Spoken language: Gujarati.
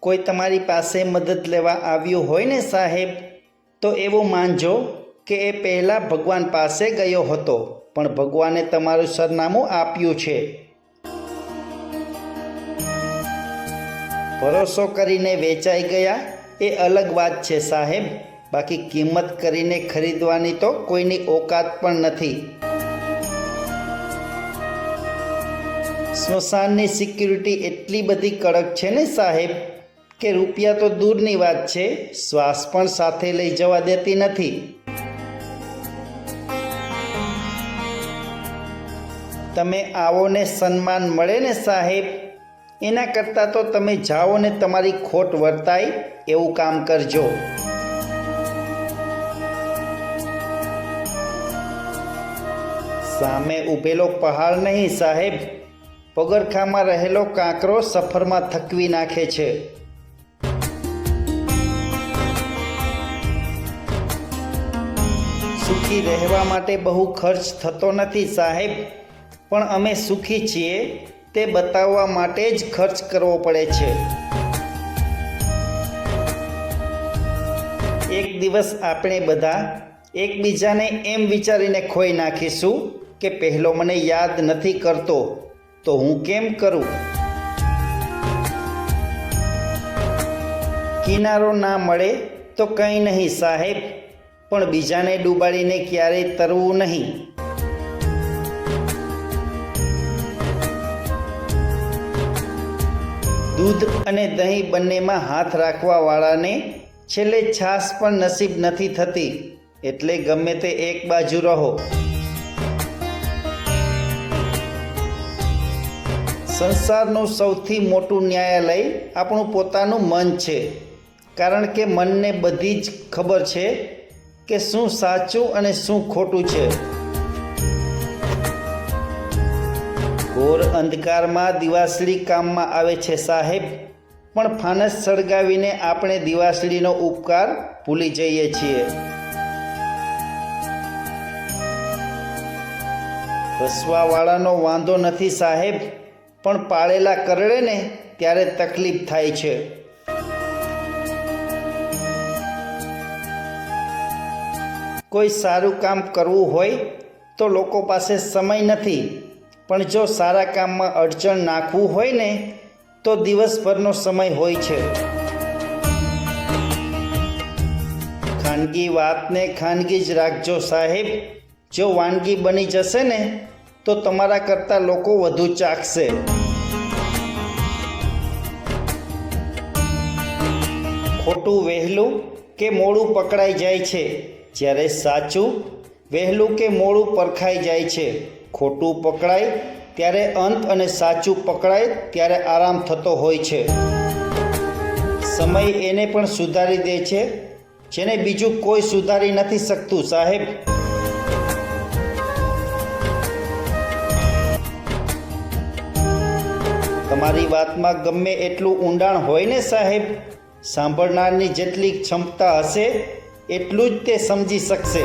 કોઈ તમારી પાસે મદદ લેવા આવ્યું હોય ને સાહેબ, તો એવું માનજો કે એ પહેલાં ભગવાન પાસે ગયો હતો, પણ ભગવાને તમારું સરનામું આપ્યું છે. ભરોસો કરીને વેચાઈ ગયા એ અલગ વાત છે સાહેબ, બાકી કિંમત કરીને ખરીદવાની તો કોઈની ઓકાત પણ નથી. સ્મશાનની સિક્યુરિટી એટલી બધી કડક છે ને સાહેબ કે રૂપિયા તો દૂરની વાત છે, શ્વાસ પણ સાથે લઈ જવા દેતી નથી. તમે આવો ને સન્માન મળે ને સાહેબ? એના કરતાં તો તમે જાઓ ને તમારી ખોટ વર્તાય, એવું કામ કરજો. સામે ઊભેલો પહાડ નહીં સાહેબ. પગરખામાં રહેલો કાંકરો સફરમાં થકવી નાખે છે. સુખી રહેવા માટે બહુ ખર્ચ થતો નથી, સાહેબ. પણ અમે સુખી છીએ, તે બતાવવા માટે જ ખર્ચ કરવો પડે છે. એક દિવસ આપણે બધા એકબીજાને એમ વિચારીને ખોઈ નાખીશું કે પહેલો મને યાદ નથી કરતો, તો હું કેમ કરું? કિનારો ના મળે તો કંઈ નહીં, સાહેબ. પણ બીજાને ડૂબાડીને ક્યારેય તરવું નહીં. દૂધ અને દહીં બંનેમાં હાથ રાખવા વાળાને છેલ્લે છાસ પણ નસીબ નથી થતી, એટલે ગમે તે એક બાજુ રહો. સંસારનું સૌથી મોટું ન્યાયાલય આપણું પોતાનું મન છે, કારણ કે મનને બધી જ ખબર છે કે શું સાચું અને શું ખોટું છે? ઘોર અંધકારમાં દિવાસળી કામમાં આવે છે સાહેબ, પણ ફાનસ સળગાવીને આપણે દિવાસળીનો ઉપકાર ભૂલી જઈએ છીએ. હસવાવાળાનો વાંધો નથી સાહેબ, પણ પાળેલા કરડે ને ત્યારે તકલીફ થાય છે. કોઈ સારું કામ કરવું હોય તો લોકો પાસે સમય નથી. પણ જો સારા કામમાં અડચણ નાખવું હોય ને, તો દિવસભરનો સમય હોય છે. ખાનગી વાતને ખાનગી જ રાખજો સાહેબ. જો વાનગી બની જશે ને, તો તમારા કરતાં લોકો વધુ ચાખશે. ખોટું વહેલું કે મોડું પકડાઈ જાય છે? જ્યારે સાચું, વહેલું કે મોડું પરખાઈ જાય છે, ખોટું પકડાય, ત્યારે અંત અને સાચું પકડાય, ત્યારે આરામ થતો હોય છે. સમય એને પણ સુધારી દે છે, જેને બીજું કોઈ સુધારી નથી શકતું, સાહેબ. તમારી વાતમાં ગમે એટલું ઊંડાણ હોય ને, સાહેબ? સાંભળનારની જેટલી ક્ષમતા હશે એટલું જ તે સમજી શકશે.